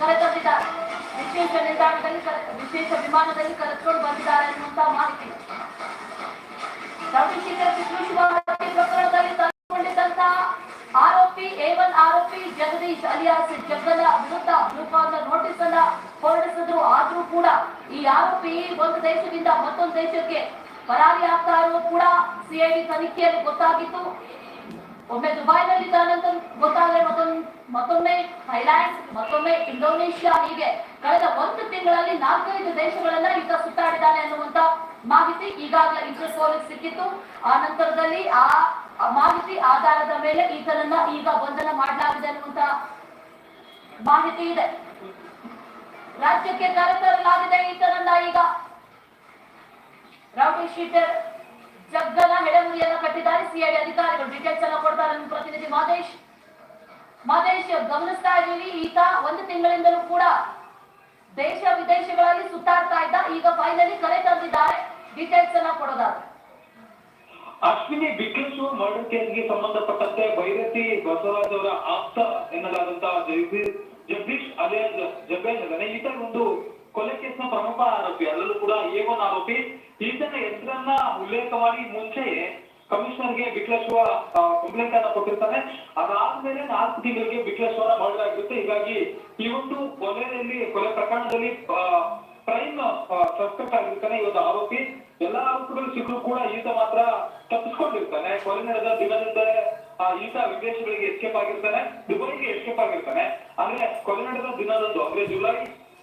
ಕರೆತಂದಿದ್ದಾರೆ. ವಿಶೇಷ ನಿಲ್ದಾಣದಲ್ಲಿ ವಿಶೇಷ ವಿಮಾನದಲ್ಲಿ ಕರೆದುಕೊಂಡು ಬಂದಿದ್ದಾರೆ ಅನ್ನುವಂತ ಮಾಹಿತಿ. ಕಿಶೋರ್ ಹತ್ಯೆ ಪ್ರಕರಣದಲ್ಲಿ ತಂದುಕೊಂಡಿದ್ದಂತಹ ಆರೋಪಿ ಎ ಒನ್ ಆರೋಪಿ ಜಗದೀಶ್ ಅಲಿಯಾಸ್ ಜಗ್ಗಲ ವಿರುದ್ಧ ರೂಪಾಂತ ನೋಟಿಸ್ ಅನ್ನ ಹೊರಡಿಸಿದ್ರು. ಆದ್ರೂ ಕೂಡ ಈ ಆರೋಪಿ ಒಂದು ದೇಶದಿಂದ ಮತ್ತೊಂದು ದೇಶಕ್ಕೆ ಪರಾರಿ ಆಗ್ತಾ ಇರೋದು ಕೂಡ ಸಿಐಡಿ ತನಿಖೆಯಲ್ಲಿ ಗೊತ್ತಾಗಿತ್ತು. ಒಮ್ಮೆ ದುಬೈನಲ್ಲಿದ್ದ ನಂತರ ಗೊತ್ತಾದ್ರೆ ಮತ್ತೊಂದು, ಮತ್ತೊಮ್ಮೆ ಥೈಲ್ಯಾಂಡ್ ಇಂಡೋನೇಷ್ಯಾ ಹೀಗೆ ಕಳೆದ ಒಂದು ತಿಂಗಳಲ್ಲಿ ನಾಲ್ಕೈದು ದೇಶಗಳನ್ನ ಈತ ಸುತ್ತಾಡಿದ್ದಾನೆ ಅನ್ನುವಂತ ಮಾಹಿತಿ ಈಗಾಗಲೇ ಇಂಟರ್ಪೋಲ್ ಸಿಕ್ಕಿತ್ತು. ಆ ನಂತರದಲ್ಲಿ ಆ ಮಾಹಿತಿ ಆಧಾರದ ಮೇಲೆ ಈತನನ್ನ ಈಗ ಬಂಧನ ಮಾಡಲಾಗಿದೆ ಅನ್ನುವಂತ ಮಾಹಿತಿ ಇದೆ. ರಾಜ್ಯಕ್ಕೆ ಕರೆತರಲಾಗಿದೆ ಈತನನ್ನ ಈಗ. ರೌಡಿ ಶೀಟರ್ ಜಗ್ಗನ ಹೆಡಮುರಿಯನ್ನ ಕಟ್ಟಿದ್ದಾರೆ. ಸಿಐಡಿ ಅಧಿಕಾರಿಗಳು ಡೀಟೇಲ್ಸ್ ಎಲ್ಲ ಕೊಡ್ತಾರೆ ಪ್ರತಿನಿಧಿ ಮಾದೇಶ್. ಮಾದೇಶ್ ಗಮನಿಸ್ತಾ ಇದ್ದೀವಿ. ಈತ ಒಂದು ತಿಂಗಳಿಂದಲೂ ಕೂಡ ದೇಶ ವಿದೇಶಗಳಲ್ಲಿ ಸುತ್ತಾಡ್ತಾ ಇದ್ದ. ಈಗ ಫೈನಲಿ ಕರೆ ತಂದಿದ್ದಾರೆ. ಡೀಟೇಲ್ಸ್ ಅನ್ನ ಕೊಡೋದಾದ್ರೆ. ಅಶ್ವಿನಿ, ಬಿಕ್ಕಿಸು ಮರ್ಡರ್ ಕೇಸ್ಗೆ ಸಂಬಂಧಪಟ್ಟಂತೆ ಬೈರತಿ ಬಸವರಾಜ್ ಅವರ ಆಪ್ತ ಎನ್ನಲಾದಂತಹ ಜಗದೀಶ್ ಜಗ್ಗೇಶ್ ಇದ್ದಾನೆ ಈತ ಒಂದು ಕೊಲೆ ಕೇಸ್ನ ಪ್ರಮುಖ ಆರೋಪಿ. ಅದರಲ್ಲೂ ಕೂಡ ಏ ಒನ್ ಆರೋಪಿ. ಈತನ ಹೆಸರನ್ನ ಉಲ್ಲೇಖ ಮಾಡಿ ಮುಂಚೆಯೇ ಕಮಿಷನರ್ಗೆ ವಿಕ್ಲೇಶ್ವರ ಕಂಪ್ಲೇಂಟ್ ಅನ್ನ ಕೊಟ್ಟಿರ್ತಾನೆ. ಅದಾದ್ಮೇಲೆ ನಾಲ್ಕು ತಿಂಗಳಿಗೆ ವಿಕ್ಲೇಶ್ವರ ಮಾಡಲಾಗಿರುತ್ತೆ. ಹೀಗಾಗಿ ಒಂದು ಕೊಲೆಯಲ್ಲಿ, ಕೊಲೆ ಪ್ರಕರಣದಲ್ಲಿ ಪ್ರೈಮ್ ಸಸ್ಪೆಕ್ಟ್ ಆಗಿರ್ತಾನೆ ಇವತ್ತು ಆರೋಪಿ. ಎಲ್ಲಾ ಆರೋಪಿಗಳು ಸಿಕ್ಕರು ಕೂಡ ಈತ ಮಾತ್ರ ತಪ್ಪಿಸ್ಕೊಂಡಿರ್ತಾನೆ. ಕೊಲೆ ನಡೆದ ದಿನದಿಂದಲೇ ಈತ ವಿದೇಶಗಳಿಗೆ ಎಸ್ಕೇಪ್ ಆಗಿರ್ತಾನೆ. ದುಬೈಗೆ ಎಸ್ಕೇಪ್ ಆಗಿರ್ತಾನೆ. ಅಂದ್ರೆ ಕೊಲೆ ನಡೆದ ದಿನದಂದು, ಅಂದ್ರೆ ಜುಲೈ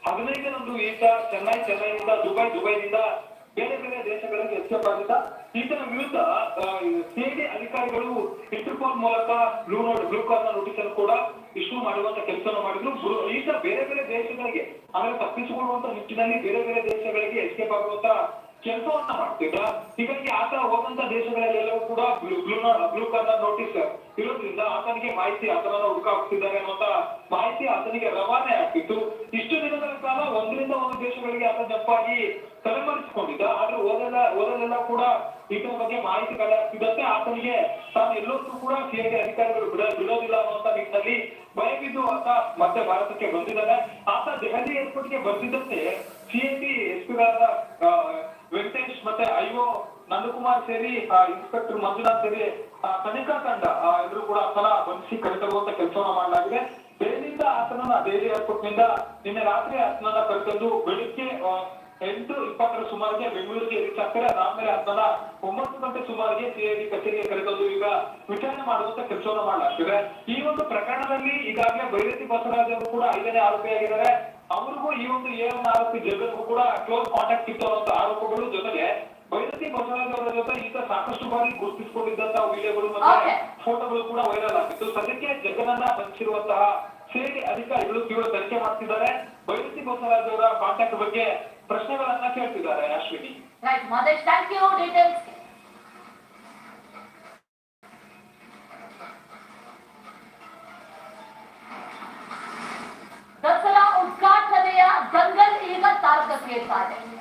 ಹದಿನೈದರಂದು ಈತ ಚೆನ್ನೈ ಚೆನ್ನೈನಿಂದ ದುಬೈ, ದುಬೈನಿಂದ ಬೇರೆ ಬೇರೆ ದೇಶಗಳಿಗೆ ಎಸ್ಕೇಪ್ ಆಗುತ್ತಾ ಈತನ ವಿರುದ್ಧ ಸಿಐಡಿ ಅಧಿಕಾರಿಗಳು ಇಂಟರ್ಪೋಲ್ ಮೂಲಕ blue note, blue corner notice ಅನ್ನು ಕೂಡ ಇಶ್ಯೂ ಮಾಡುವಂತ ಕೆಲಸವನ್ನು ಮಾಡಿದ್ರು. ಈತ ಬೇರೆ ಬೇರೆ ದೇಶಗಳಿಗೆ ಅಂದ್ರೆ ತಪ್ಪಿಸಿಕೊಳ್ಳುವಂತ ನಿಟ್ಟಿನಲ್ಲಿ ಬೇರೆ ಬೇರೆ ದೇಶಗಳಿಗೆ ಎಸ್ಕೇಪ್ ಆಗುವಂತ ಕೆಲಸವನ್ನ ಮಾಡ್ತಿದ್ದ ಹೀಗಾಗಿ ಆತ ಹೋದಂತ ದೇಶಗಳಲ್ಲೆಲ್ಲವೂ ಕೂಡ ಬ್ಲೂ ಬ್ಲೂ ನೋಟಿಸ್ ಇರೋದ್ರಿಂದ ಆತನಿಗೆ ಮಾಹಿತಿ ಆತನನ್ನ ಹುಡುಕಾಕ್ತಿದ್ದಾರೆ ಅನ್ನುವಂತ ಮಾಹಿತಿ ಆತನಿಗೆ ರವಾನೆ ಆಗ್ತಿತ್ತು. ಇಷ್ಟು ದಿನಗಳ ಕಾಲ ಒಂದರಿಂದ ಒಂದು ದೇಶಗಳಿಗೆ ಆತ ಜಂಪಾಗಿ ತಲೆಮರೆಸಿಕೊಂಡಿದ್ದ. ಆದ್ರೆ ಓದಲ್ಲ ಓದಲೆಲ್ಲ ಕೂಡ ಈತನ ಬಗ್ಗೆ ಮಾಹಿತಿ ಕಲೆ ಆಗ್ತಿದ್ದಂತೆ ಆತನಿಗೆ ತಾನು ಎಲ್ಲೊಂದು ಕೂಡ ಸಿಐಡಿ ಅಧಿಕಾರಿಗಳು ಬಿಡ ಬಿಡೋದಿಲ್ಲ ಅನ್ನುವಂತ ನಿಟ್ಟಿನಲ್ಲಿ ಭಯವಿದ್ದು ಆತ ಮತ್ತೆ ಭಾರತಕ್ಕೆ ಬಂದಿದ್ದಾನೆ. ಆತ ದೆಹಲಿ ಏರ್ಪೋರ್ಟ್ಗೆ ಬಂದಿದ್ದಂತೆ ಸಿಐಡಿ ಎಸ್ಪಿಗಳಾದ ಮತ್ತೆ ಐಒ ನಂದಕುಮಾರ್ ಸೇರಿ ಇನ್ಸ್ಪೆಕ್ಟರ್ ಮಂಜುನಾಥ್ ಸೇರಿ ತನಿಖಾ ತಂಡ ಎಲ್ಲರೂ ಕೂಡ ಆತನ ಬಂಧಿಸಿ ಕರೆತರುವಂತ ಕೆಲಸವನ್ನ ಮಾಡಲಾಗಿದೆ. ಬೇರಿಂದ ಆತನನ್ನ ದೆಹಲಿ ಏರ್ಪೋರ್ಟ್ ನಿನ್ನೆ ರಾತ್ರಿ ಆತನನ್ನ ಕರೆತಂದು ಬೆಳಿಗ್ಗೆ ಎಂಟು ಇಪ್ಪತ್ತರ ಸುಮಾರಿಗೆ ಬೆಂಗಳೂರಿಗೆ ರೀಚ್ ಆಗ್ತಾರೆ. ಅದಾದ್ಮೇಲೆ ಆತನ ಒಂಬತ್ತು ಗಂಟೆ ಸುಮಾರಿಗೆ ಸಿಐಡಿ ಕಚೇರಿಗೆ ಕರೆತಂದು ಈಗ ವಿಚಾರಣೆ ಮಾಡುವಂತ ಕೆಲಸವನ್ನ ಮಾಡಲಾಗ್ತಿದೆ. ಈ ಒಂದು ಪ್ರಕರಣದಲ್ಲಿ ಈಗಾಗಲೇ ಬೈರತಿ ಬಸವರಾಜ್ ಅವರು ಕೂಡ ಐದನೇ ಆರೋಪಿಯಾಗಿದ್ದಾರೆ. ಅವ್ರಿಗೂ ಈ ಒಂದು ಎ ಒನ್ ಆರೋಪಿ ಜಗನ್ಗೂ ಕೂಡ ಕ್ಲೋಸ್ ಕಾಂಟ್ಯಾಕ್ಟ್ ಇತ್ತು ಅಂತ ಆರೋಪಗಳು ಜೊತೆಗೆ ಬೈರತಿ ಬಸವರಾಜ್ ಅವರ ಜೊತೆ ಈತ ಸಾಕಷ್ಟು ಬಾರಿ ಗುರುತಿಸಿಕೊಂಡಿದ್ದಂತಹ ವಿಡಿಯೋಗಳು ಮತ್ತೆ ಫೋಟೋಗಳು ಕೂಡ ವೈರಲ್ ಆಗಿತ್ತು ಸದ್ಯಕ್ಕೆ ಜಗನನ್ನ ಬಂಧಿಸಿರುವಂತಹ ಸೇರಿ ಅಧಿಕಾರಿಗಳು ತೀವ್ರ ತನಿಖೆ ಮಾಡ್ತಿದ್ದಾರೆ. ಬೈರತಿ ಬಸವರಾಜ್ ಅವರ ಕಾಂಟ್ಯಾಕ್ಟ್ ಬಗ್ಗೆ ಪ್ರಶ್ನೆಗಳನ್ನ ಕೇಳ್ತಿದ್ದಾರೆ ಅಶ್ವಿನಿ. ರೈಟ್ ಮಾದೇಶ್